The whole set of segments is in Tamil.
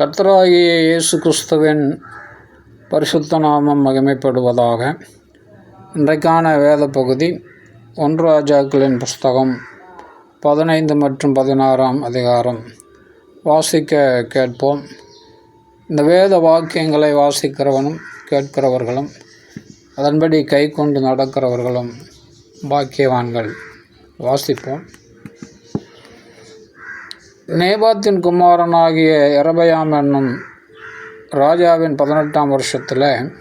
கர்த்தராகிய இயேசு கிறிஸ்துவின் பரிசுத்த நாமம் மகிமைப்படுவதாக இன்றைக்கான வேத பகுதி ஒன்று ராஜாக்களின் புஸ்தகம் பதினைந்து மற்றும் பதினாறாம் அதிகாரம். வாசிக்க கேட்போம். இந்த வேத வாக்கியங்களை வாசிக்கிறவனும் கேட்கிறவர்களும் அதன்படி கை கொண்டு நடக்கிறவர்களும் பாக்கியவான்கள். வாசிப்போம். நேபாத்தின் குமாரனாகிய எரபயாம் என்னும் ராஜாவின் பதினெட்டாம் வருஷத்தில்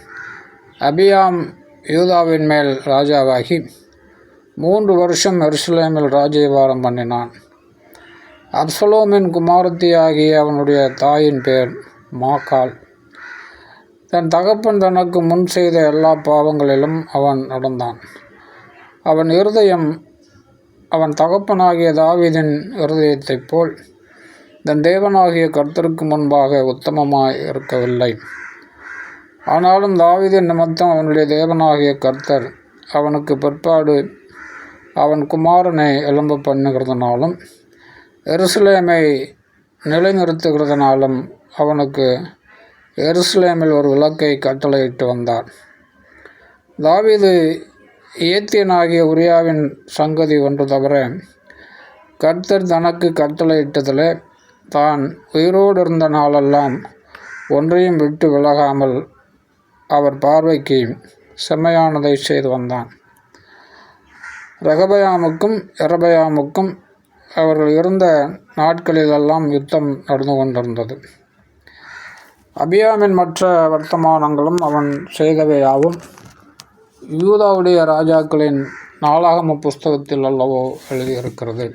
அபியாம் யூதாவின் மேல் ராஜாவாகி மூன்று வருஷம் எருசலேமில் ராஜ்யபாரம் பண்ணினான். அப்சலோமின் குமாரத்தியாகிய அவனுடைய தாயின் பேர் மாக்காள். தன் தகப்பன் தனக்கு முன் செய்த எல்லா பாவங்களிலும் அவன் நடந்தான். அவன் இருதயம் அவன் தகப்பனாகிய தாவிதின் இருதயத்தைப் போல் தன் தேவனாகிய கர்த்தருக்கு முன்பாக உத்தமமாய் இருக்கவில்லை. ஆனாலும் தாவிதின் நிமித்தம் அவனுடைய தேவனாகிய கர்த்தர் அவனுக்கு பிற்பாடு அவன் குமாரனை எலும்ப பண்ணுகிறதுனாலும் எருசலேமை நிலைநிறுத்துகிறதுனாலும் அவனுக்கு எருசலேமில் ஒரு விளக்கை கட்டளையிட்டு வந்தார் தாவீது ஏத்தியனாகிய உரியாவின் சங்கதி ஒன்று தவிர கர்த்தர் தனக்கு கட்டளையிட்டதில் தான் உயிரோடு இருந்த நாளெல்லாம் ஒன்றையும் விட்டு விலகாமல் அவர் பார்வைக்கு செம்மையானதை செய்து வந்தான். ரகபயாமுக்கும் எரபயாமுக்கும் அவர்கள் இருந்த நாட்களிலெல்லாம் யுத்தம் நடந்து கொண்டிருந்தது. அபியாமின் மற்ற வர்த்தமானங்களும் அவன் செய்தவையாகும் யூதாவுடைய ராஜாக்களின் நாளாகம புஸ்தகத்தில் அல்லவோ எழுதியிருக்கிறது.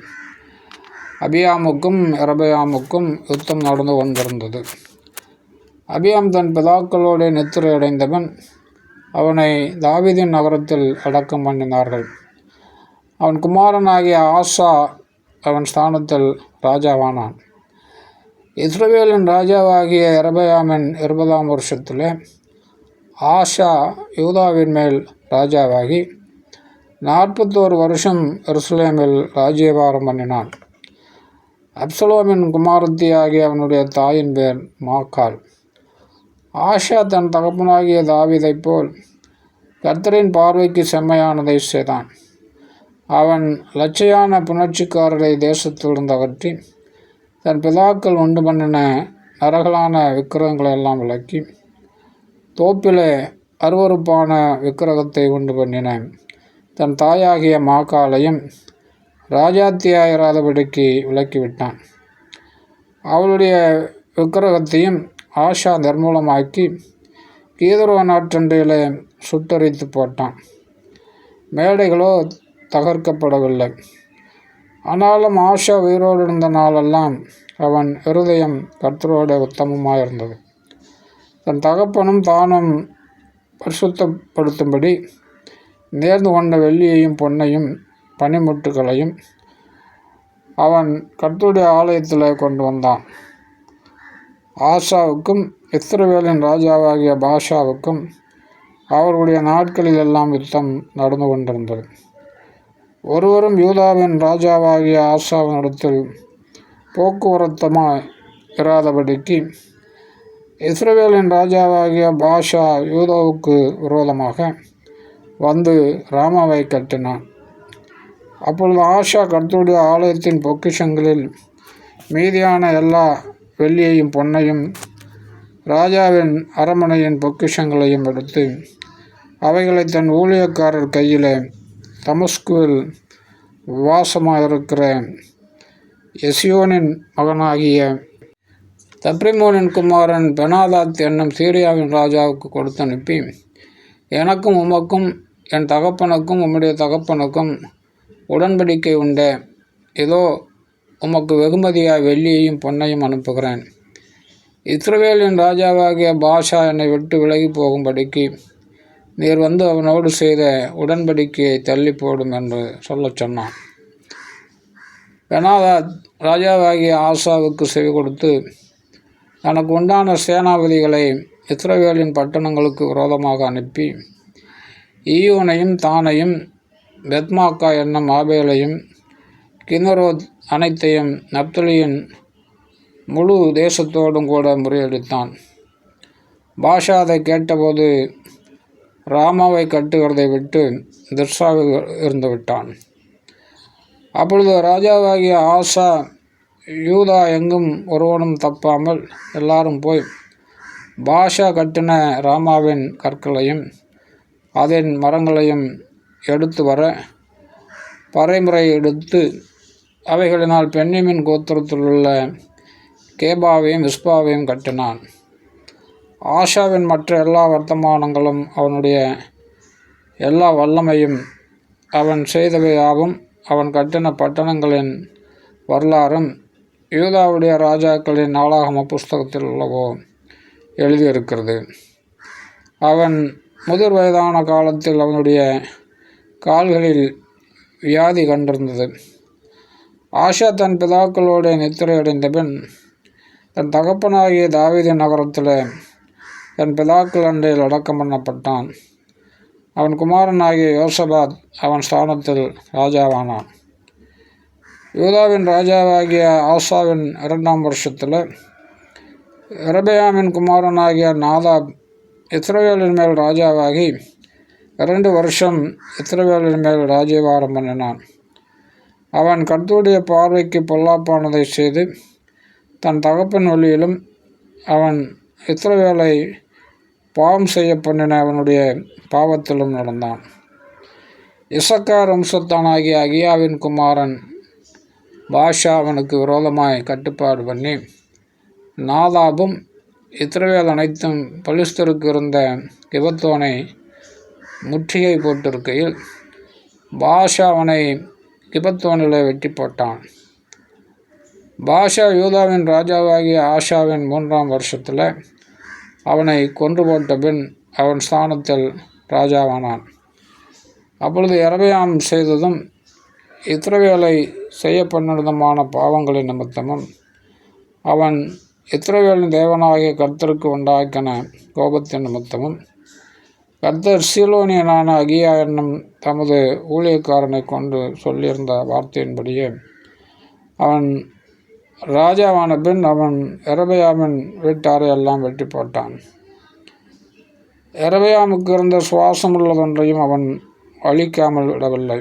அபியாமுக்கும் எரபயாமுக்கும் யுத்தம் நடந்து கொண்டிருந்தது. அபியாம் தன் பிதாக்களோடு நித்திரை அடைந்தவன் அவனை தாவிதின் நகரத்தில் அடக்கம் பண்ணினார்கள். அவன் குமாரனாகிய ஆசா அவன் ஸ்தானத்தில் ராஜாவானான். இஸ்ரவேலின் ராஜாவாகிய இரபயாமின் இருபதாம் வருஷத்தில் ஆஷா யூதாவின் மேல் ராஜாவாகி நாற்பத்தோரு வருஷம் எருசலேமில் ராஜ்யபாரம் பண்ணினான். அப்சலோமின் குமாரத்தியாகிய அவனுடைய தாயின் பேர் மாக்கால் ஆஷா தன் தகப்பனாகிய தாவிதைப் போல் கர்த்தரின் பார்வைக்கு செம்மையானதை செய்தான். அவன் லட்சையான புணர்ச்சிக்காரரை தேசத்திலிருந்து அகற்றி தன் பிதாக்கள் உண்டு பண்ணின நரகலான விக்கிரகங்களை எல்லாம் விளக்கி தோப்பிலே அருவறுப்பான விக்கிரகத்தை உண்டு பண்ணின தன் தாயாகிய மாக்காலையும் ராஜாத்தியாயிராதபடிக்கு விலக்கிவிட்டான். அவளுடைய விக்கிரகத்தையும் ஆஷா நிர்மூலமாக்கி கீதரோ நாற்றண்டையில் சுட்டரித்து போட்டான். மேடைகளோ தகர்க்கப்படவில்லை. ஆனாலும் ஆஷா உயிரோடு இருந்த நாளெல்லாம் அவன் இருதயம் கர்த்தரோட உத்தமமாக இருந்தது தன் தகப்பனும் தானும் பரிசுத்தப்படுத்தும்படி நேர்ந்து கொண்ட வெள்ளியையும் பொன்னையும் பனிமுட்டுகளையும் அவன் கர்த்தருடைய ஆலயத்தில் கொண்டு வந்தான். ஆஷாவுக்கும் இஸ்ரவேலின் ராஜாவாகிய பாஷாவுக்கும் அவர்களுடைய நாட்களில் எல்லாம் யுத்தம் நடந்து கொண்டிருந்தது. ஒருவரும் யூதாவின் ராஜாவாகிய ஆஷாவினிடத்தில் போக்குவரத்தமாக இராதபடிக்கு இஸ்ரவேலின் ராஜாவாகிய பாஷா யூதாவுக்கு விரோதமாக வந்து ராமாவை கட்டினான். அப்பொழுது ஆஷா கர்த்தருடைய ஆலயத்தின் பொக்கிஷங்களில் மீதியான எல்லா வெள்ளியையும் பொன்னையும் ராஜாவின் அரமனையின் பொக்கிஷங்களையும் எடுத்து அவைகளை தன் ஊழியக்காரர் கையில் தமஸ்குவில் வாசமாக இருக்கிற எசியோனின் மகனாகிய தப்ரிமோனின் குமாரன் பெனாதாத் என்னும் சீரியாவின் ராஜாவுக்கு கொடுத்து அனுப்பி எனக்கும் உமக்கும் என் தகப்பனுக்கும் உம்முடைய தகப்பனுக்கும் உடன்படிக்கை உண்டு. இதோ உமக்கு வெகுமதியாக வெள்ளியையும் பொன்னையும் அனுப்புகிறேன். இஸ்ரவேலின் ராஜாவாகிய பாஷா என்னை விட்டு விலகி போகும்படிக்கு நீர் வந்து அவனோடு செய்த உடன்படிக்கையை தள்ளி போடும் என்று சொல்ல சொன்னான். பெனாதாத் ராஜாவாகிய ஆசாவுக்கு செவி கொடுத்து தனக்கு உண்டான சேனாபதிகளை இஸ்ரவேலின் பட்டணங்களுக்கு விரோதமாக அனுப்பி ஈயோனையும் தானையும் பெத்மாக்கா என்னும் ஆபேலையும் கினரோத் அனைத்தையும் நப்தலியின் முழு தேசத்தோடும் கூட முறியடித்தான். பாஷா அதை கேட்டபோது ராமாவை கட்டுகிறதை விட்டு திர்ஷாவில் இருந்து விட்டான். அப்பொழுது ராஜாவாகிய ஆசா யூதா எங்கும் ஒருவனும் தப்பாமல் எல்லாரும் போய் பாஷா கட்டின ராமாவின் கற்களையும் அதன் மரங்களையும் எடுத்து வர பறைமுறை எடுத்து அவைகளினால் பெண்ணிமின் கோத்திரத்தில் உள்ள கேபாவையும் விஸ்பாவையும் கட்டினான். ஆஷாவின் மற்ற எல்லா வர்த்தமானங்களும் அவனுடைய எல்லா வல்லமையும் அவன் செய்தவையாவும் அவன் கட்டின பட்டணங்களின் வரலாறும் யூதாவுடைய ராஜாக்களின் நாளாகம புஸ்தகத்தில் உள்ளவோ எழுதியிருக்கிறது. அவன் முதிர் வயதான காலத்தில் அவனுடைய கால்களில் வியாதி கண்டிருந்தது ஆஷா தன் பிதாக்களோடு நித்திரையடைந்த பின் தன் தகப்பனாகிய தாவீது நகரத்தில் தன் பிதாக்கள் அண்டையில் அடக்கம் பண்ணப்பட்டான். அவன் குமாரனாகிய யோசபாத் அவன் ஸ்தானத்தில் ராஜாவானான். யூதாவின் ராஜாவாகிய ஆசாவின் இரண்டாம் வருஷத்தில் இரபயாமின் குமாரனாகிய நாதாப் இஸ்ரேலின் மேல் ராஜாவாகி இரண்டு வருஷம் இஸ்ரவேலின் மேல் ராஜ்யவாரம் பண்ணினான். அவன் கர்த்தருடைய பார்வைக்கு பொல்லாப்பானதை செய்து தன் தகப்பன் வழியிலும் அவன் இஸ்ரவேலை பாவம் செய்ய பண்ணின அவனுடைய பாவத்திலும் நடந்தான். இசக்கார் வம்சத்தானாகிய அகியாவின் குமாரன் பாஷா அவனுக்கு விரோதமாய் கட்டுப்பாடு பண்ணி நாதாபும் இத்திரவேல் அனைத்தும் பலிஸ்தருக்கு இருந்த கிபத்தோனை முற்றுகை போட்டிருக்கையில் பாஷா அவனை கிபத்தோனில் வெட்டி போட்டான். பாஷா யூதாவின் ராஜாவாகிய ஆஷாவின் மூன்றாம் வருஷத்தில் அவனை கொன்று போட்ட பின் அவன் ஸ்தானத்தில் ராஜாவானான். அப்பொழுது இரவையாம் செய்ததும் இத்திரவேலை செய்ய பண்ணிருந்தமான பாவங்களின் நிமித்தமும் அவன் இத்திரவேலின் தேவனாகிய கர்த்தருக்கு உண்டாக்கின கோபத்தின் நிமித்தமும் கர்த்தர் சீலோனியனான அகியா என்னும் தமது ஊழியக்காரனை கொண்டு சொல்லியிருந்த வார்த்தையின்படியே அவன் ராஜாவான பின் அவன் எரபயாமின் வீட்டாரை எல்லாம் வெட்டி போட்டான். எரபயாமுக்கு இருந்த சுவாசம் உள்ளதொன்றையும் அவன் அழிக்காமல் விடவில்லை.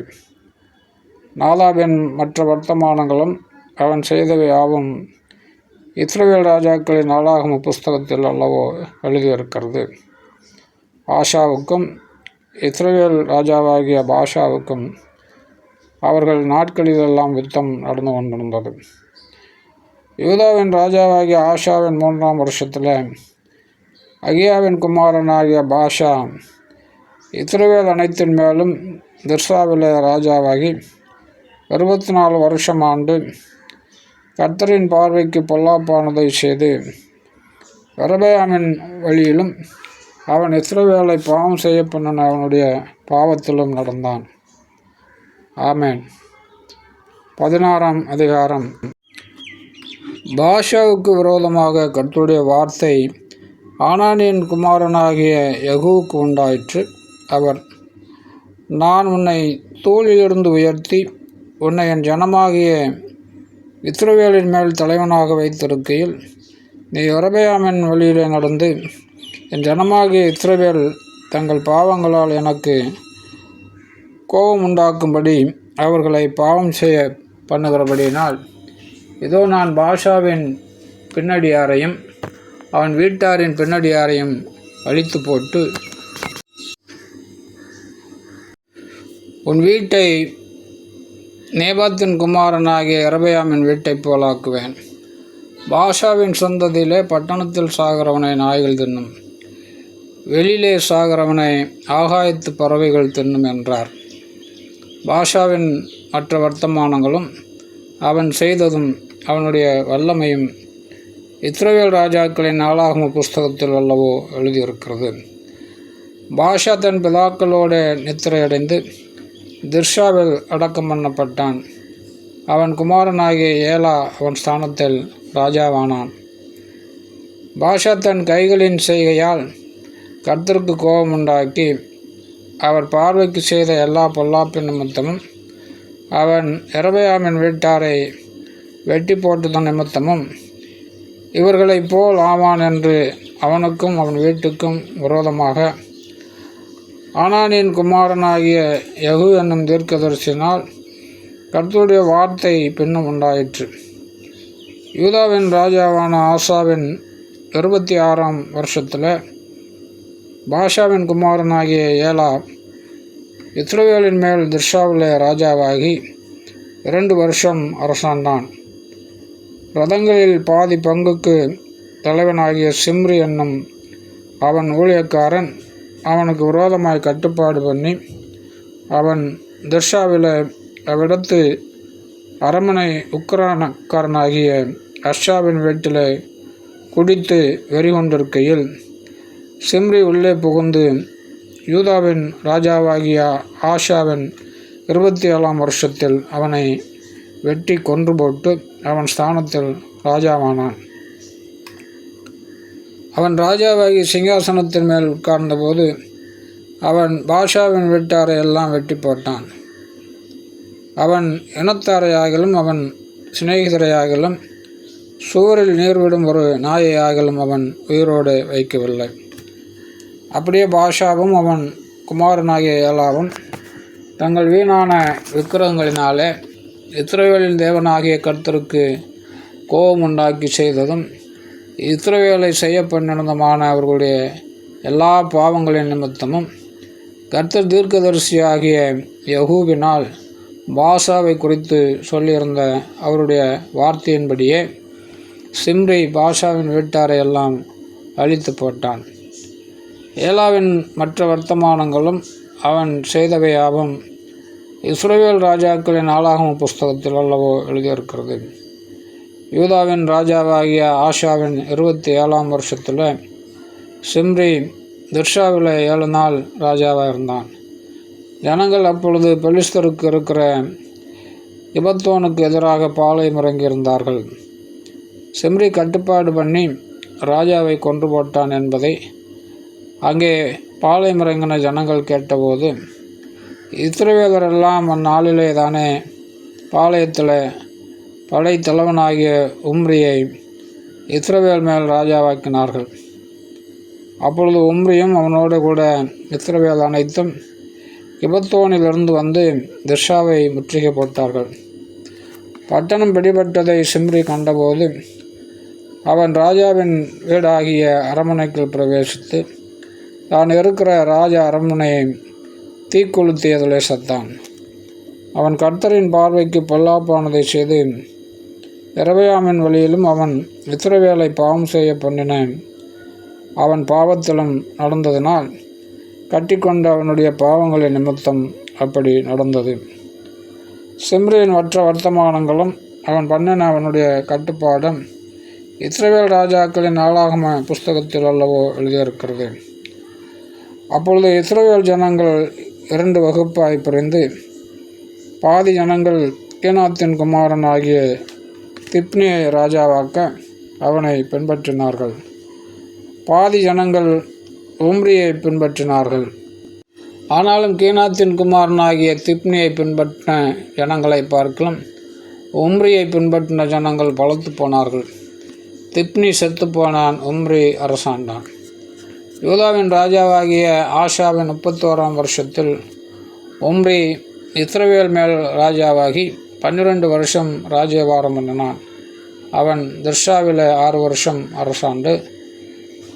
நாதாபின் மற்ற வர்த்தமானங்களும் அவன் செய்தவை யாவும் இஸ்ரவேல் ராஜாக்களின் நாளாகம புஸ்தகத்தில் அல்லவோ எழுதியிருக்கிறது. ஆஷாவுக்கும் இஸ்ரேல் ராஜாவாகிய பாஷாவுக்கும் அவர்கள் நாட்களிலெல்லாம் யுத்தம் நடந்து கொண்டிருந்தது. யூதாவின் ராஜாவாகிய ஆஷாவின் மூன்றாம் வருஷத்தில் அகியாவின் குமாரனாகிய பாஷா இஸ்ரவேல் அனைத்தின் மேலும் திர்சாவில ராஜாவாகி இருபத்தி நாலு வருஷம் ஆண்டு கர்த்தரின் பார்வைக்கு பொல்லாப்பானதை செய்து வரபயாமின் வழியிலும் அவன் இஸ்ரவேலை பாவம் செய்ய பண்ணன்? அவனுடைய பாவத்திலும் நடந்தான். ஆமேன். பதினாறாம் அதிகாரம். பாஷாவுக்கு விரோதமாக கர்த்தருடைய வார்த்தை ஆனானியின் குமாரனாகிய யகுவுக்கு உண்டாயிற்று. அவர் நான் உன்னை தோளிலிருந்து உயர்த்தி உன்னை என் ஜனமாகிய இஸ்ரவேலின் மேல் தலைவனாக வைத்திருக்கையில் நீ ஒரபயாமின் வழியிலே நடந்து என் ஜனமாகிய இஸ்ரவேல் தங்கள் பாவங்களால் எனக்கு கோபம் உண்டாக்கும்படி அவர்களை பாவம் செய்ய பண்ணுகிறபடியினால் இதோ நான் பாஷாவின் பின்னடியாரையும் அவன் வீட்டாரின் பின்னடியாரையும் அழித்து போட்டு உன் வீட்டை நேபாத்தின் குமாரனாகிய இரபையாமின் வீட்டைப் போலாக்குவேன். பாஷாவின் சொந்தத்திலே பட்டணத்தில் சாகிறவனை நாய்கள் தின்னும். வெளியிலே சாகிறவனை ஆகாயத்து பறவைகள் தின்னும் என்றார். பாஷாவின் மற்ற வர்த்தமானங்களும் அவன் செய்ததும் அவனுடைய வல்லமையும் இஸ்ரவேல் ராஜாக்களின் நாளாகம புஸ்தகத்தில் அல்லவோ எழுதியிருக்கிறது. பாஷா தன் பிதாக்களோடு நித்திரையடைந்து திர்ஷாவில் அடக்கம் பண்ணப்பட்டான். அவன் குமாரனாகிய ஏலா அவன் ஸ்தானத்தில் ராஜாவானான். பாஷா தன் கைகளின் செய்கையால் கர்த்தருக்கு கோபம் உண்டாக்கி அவர் பார்வைக்கு செய்த எல்லா பொல்லாப்பின் நிமித்தமும் அவன் இரவையாமின் வீட்டாரை வெட்டி போட்டதன் நிமித்தமும் இவர்களைப் போல் ஆவான் என்று அவனுக்கும் அவன் வீட்டுக்கும் விரோதமாக. ஆனானின் குமாரனாகிய யகு என்னும் தீர்க்கதரிசினால் கர்த்தருடைய வார்த்தை பின்னும் உண்டாயிற்று. யூதாவின் ராஜாவான ஆசாவின் இருபத்தி ஆறாம் வருஷத்தில் பாஷாவின் குமாரனாகிய ஏலா இஸ்ரவேலின் மேல் திர்ஷாவிலே ராஜாவாகி இரண்டு வருஷம் அரசாண்டான் ரதங்களில் பாதி பங்குக்கு தலைவனாகிய சிம்ரி என்னும் அவன் ஊழியக்காரன் அவனுக்கு விரோதமாய் கட்டுப்பாடு பண்ணி அவன் திர்ஷாவில் அவ்விடத்து அரமனை உக்ரானக்காரனாகிய அஷாவின் வீட்டில் குடித்து வெறி கொண்டிருக்கையில் சிம்ரி உள்ளே புகுந்து யூதாவின் ராஜாவாகிய ஆஷாவின் இருபத்தி ஏழாம் வருஷத்தில் அவனை வெட்டி கொன்று போட்டு அவன் ஸ்தானத்தில் ராஜாவானான். அவன் ராஜாவாகி சிங்காசனத்தின் மேல் உட்கார்ந்தபோது அவன் பாஷாவின் வீட்டாரை எல்லாம் வெட்டி போட்டான். அவன் இனத்தாரையாகலும் அவன் சிநேகிதரையாகலும் சுவரில் நீர்விடும் ஒரு நாயையாகிலும் அவன் உயிரோடு வைக்கவில்லை. அப்படியே பாஷாவும் அவன் குமாரனாகிய ஏலாவும் தங்கள் வீணான விக்கிரகங்களினாலே இத்திரவேலின் தேவனாகிய கர்த்தருக்கு கோபம் உண்டாக்கி செய்ததும் இத்திரவேலை செய்ய பண்ணிருந்தமான அவர்களுடைய எல்லா பாவங்களின் நிமித்தமும் கர்த்தர் தீர்க்கதரிசியாகிய யகூவினால் பாஷாவை குறித்து சொல்லியிருந்த அவருடைய வார்த்தையின்படியே சிம்ரி பாஷாவின் வீட்டாரை எல்லாம் அழித்து போட்டான். ஏலாவின் மற்ற வர்த்தமானங்களும் அவன் செய்தவையாவும் இஸ்ரேல் ராஜாக்களின் ஆளாகும் புஸ்தகத்தில் அல்லவோ எழுதியிருக்கிறது. யூதாவின் ராஜாவாகிய ஆஷாவின் இருபத்தி ஏழாம் வருஷத்தில் சிம்ரி திர்ஷாவில் ஏழு நாள் ராஜாவாக இருந்தான். ஜனங்கள் அப்பொழுது பெலிஸ்தருக்கு இருக்கிற இபத்தோனுக்கு எதிராக பாலை முறங்கியிருந்தார்கள் சிம்ரி கட்டுப்பாடு பண்ணி ராஜாவை கொன்று போட்டான் என்பதை அங்கே பாளையம் ஜனங்கள் கேட்டபோது இஸ்ரவேலரெல்லாம் அந்நாளிலே தானே? பாளையத்தில் படைத்தலைவனாகிய உம்ரியை இஸ்ரவேல் மேல் ராஜாவாக்கினார்கள். அப்பொழுது உம்ரியும் அவனோடு கூட இஸ்ரவேல் அனைத்தும் கிபத்தோனிலிருந்து வந்து திர்ஷாவை முற்றுகை போட்டார்கள். பட்டணம் பிடிபட்டதை சிம்ரி கண்டபோது அவன் ராஜாவின் வீடாகிய அரமனைக்குள் பிரவேசித்து தான் இருக்கிற ராஜ அரண்மனையை தீக்கொளுத்தியதிலே சத்தான். அவன் கர்த்தரின் பார்வைக்கு பொல்லாப்பானதை செய்து இரவையாமின் வழியிலும் அவன் இத்திரவேலை பாவம் செய்ய பண்ணின அவன் பாவத்திலும் நடந்ததினால் கட்டிக்கொண்ட அவனுடைய பாவங்களின் நிமித்தம் அப்படி நடந்தது. சிம்ரியின் மற்ற வர்த்தமானங்களும் அவன் பண்ணின அவனுடைய கட்டுப்பாடும் இஸ்ரேல் ராஜாக்களின் நாளாகம புஸ்தகத்தில் அல்லவோ எழுதியிருக்கிறது. அப்பொழுது இஸ்ரோவேல் ஜனங்கள் இரண்டு வகுப்பாய் பிரிந்து பாதி ஜனங்கள் கேனாத்தின் குமாரன் ஆகிய திப்னியை ராஜாவாக்க அவனை பின்பற்றினார்கள். பாதி ஜனங்கள் உம்ரியை பின்பற்றினார்கள். ஆனாலும் கீனாத்தின் குமாரனாகிய திப்னியை பின்பற்றின ஜனங்களை பார்க்கலாம். உம்ரியை பின்பற்றின ஜனங்கள் பலத்து போனார்கள். திப்னி செத்துப்போனான் உம்ரி அரசாண்டான். யூதாவின் ராஜாவாகிய ஆஷாவின் முப்பத்தோராம் வருஷத்தில் உம்ரி இஸ்ரவேல் மேல் ராஜாவாகி பன்னிரண்டு வருஷம் ராஜ்யபாரம் பண்ணினான். அவன் திர்ஷாவில் ஆறு வருஷம் அரசாண்டு.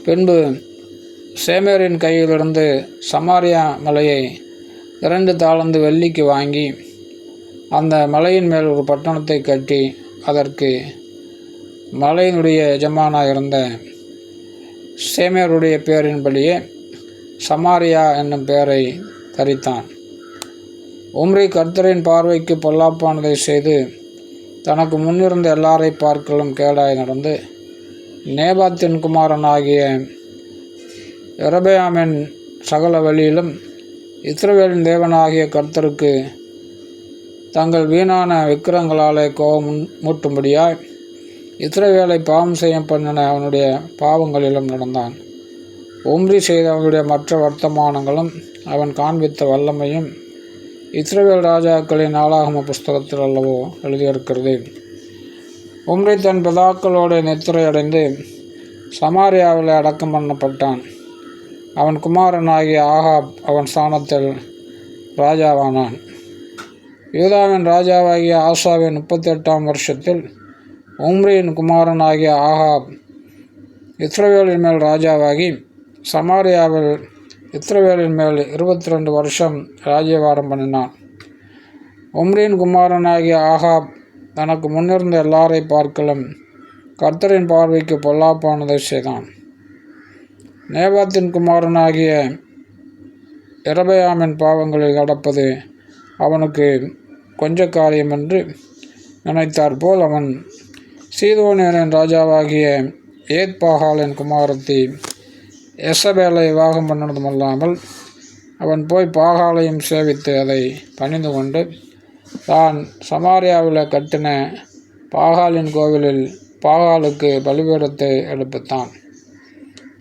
பின்பு சேமேரின் கையிலிருந்து சமாரியா மலையை இரண்டு தாளந்து வெள்ளிக்கு வாங்கி அந்த மலையின் மேல் ஒரு பட்டணத்தை கட்டி அதற்கு மலையினுடைய எஜமானாக இருந்த சேமியருடைய பெயரின்படியே சமாரியா என்னும் பெயரை தரித்தான். உம்ரி கர்த்தரின் பார்வைக்கு பொல்லாப்பானதை செய்து தனக்கு முன்னிருந்த எல்லாரை பார்க்கலும் கேடாய் நடந்து நேபாத்தின் குமாரனாகிய இரபயாமின் சகல வழியிலும் இஸ்ரவேலின் தேவனாகிய கர்த்தருக்கு தங்கள் வீணான விக்கிரங்களாலே கோபம் மூட்டும்படியாய் இஸ்ரவேலை பாவம் செய்ய பண்ணின அவனுடைய பாவங்களிலும் நடந்தான். ஒம்ரி செய்த அவனுடைய மற்ற வர்த்தமானங்களும் அவன் காண்பித்த வல்லமையும் இஸ்ரேல் ராஜாக்களின் நாளாகம புஸ்தகத்தில் அல்லவோ எழுதியிருக்கிறது. உம்ரி தன் பிதாக்களோடு நித்திரையடைந்து சமாரியாவில் அடக்கம் பண்ணப்பட்டான். அவன் குமாரனாகிய ஆகாப் அவன் ஸ்தானத்தில் ராஜாவானான். யூதாவின் ராஜாவாகிய ஆசாவின் முப்பத்தெட்டாம் வருஷத்தில் உம்ரியின் குமாரனாகிய ஆகாப் இஸ்ரவேலின் மேல் ராஜாவாகி சமாரியாவில் இஸ்ரவேலின் மேல் இருபத்தி ரெண்டு வருஷம் ராஜ்யவாரம் பண்ணினான். உம்ரியின் குமாரனாகிய ஆகாப் தனக்கு முன்னிருந்த எல்லாரை பார்க்கலும் கர்த்தரின் பார்வைக்கு பொல்லாப்பானதை செய்தான். நேபாத்தின் குமாரனாகிய இரபயாமின் பாவங்களில் கடப்பது அவனுக்கு கொஞ்ச காரியம் என்று நினைத்தாற்போல் அவன் சீதோனியரின் ராஜாவாகிய ஏத்பாகாலின் குமாரத்தி எசபேலை விவாகம் பண்ணினதுமல்லாமல் அவன் போய் பாகாலையும் சேவித்து அதை பணிந்து கொண்டு தான் சமாரியாவில் கட்டின பாகாலின் கோவிலில் பாகாலுக்கு பலிபீடத்தை எடுப்பித்தான்.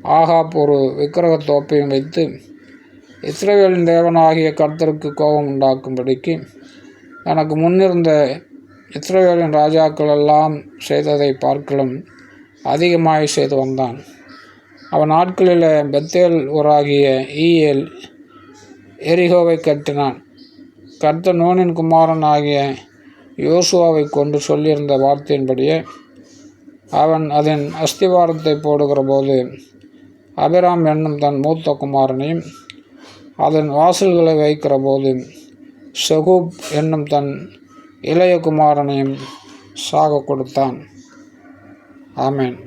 ஆகாப் ஒரு விக்கிரகத்தோப்பையும் வைத்து இஸ்ரேலின் தேவனாகிய கர்த்தருக்கு கோபம் உண்டாக்கும்படிக்கு தனக்கு முன்னிருந்த இஸ்ரேலின் ராஜாக்கள் எல்லாம் செய்ததை பார்க்கலும் அதிகமாய் செய்து வந்தான். அவன் நாட்களில் பெத்தேல் ஊராகிய ஈயேல் எரிகோவை கட்டினான். கர்த்த நோனின் குமாரன் ஆகிய யோசுவாவை கொண்டு சொல்லியிருந்த வார்த்தையின்படியே அவன் அதன் அஸ்திவாரத்தை போடுகிற போது அபிராம் என்னும் தன் மூத்த குமாரனையும் அதன் வாசல்களை வைக்கிற போது செகூப் என்னும் தன் இளையகுமாரனையும் சாக கொடுத்தான். ஆமேன்.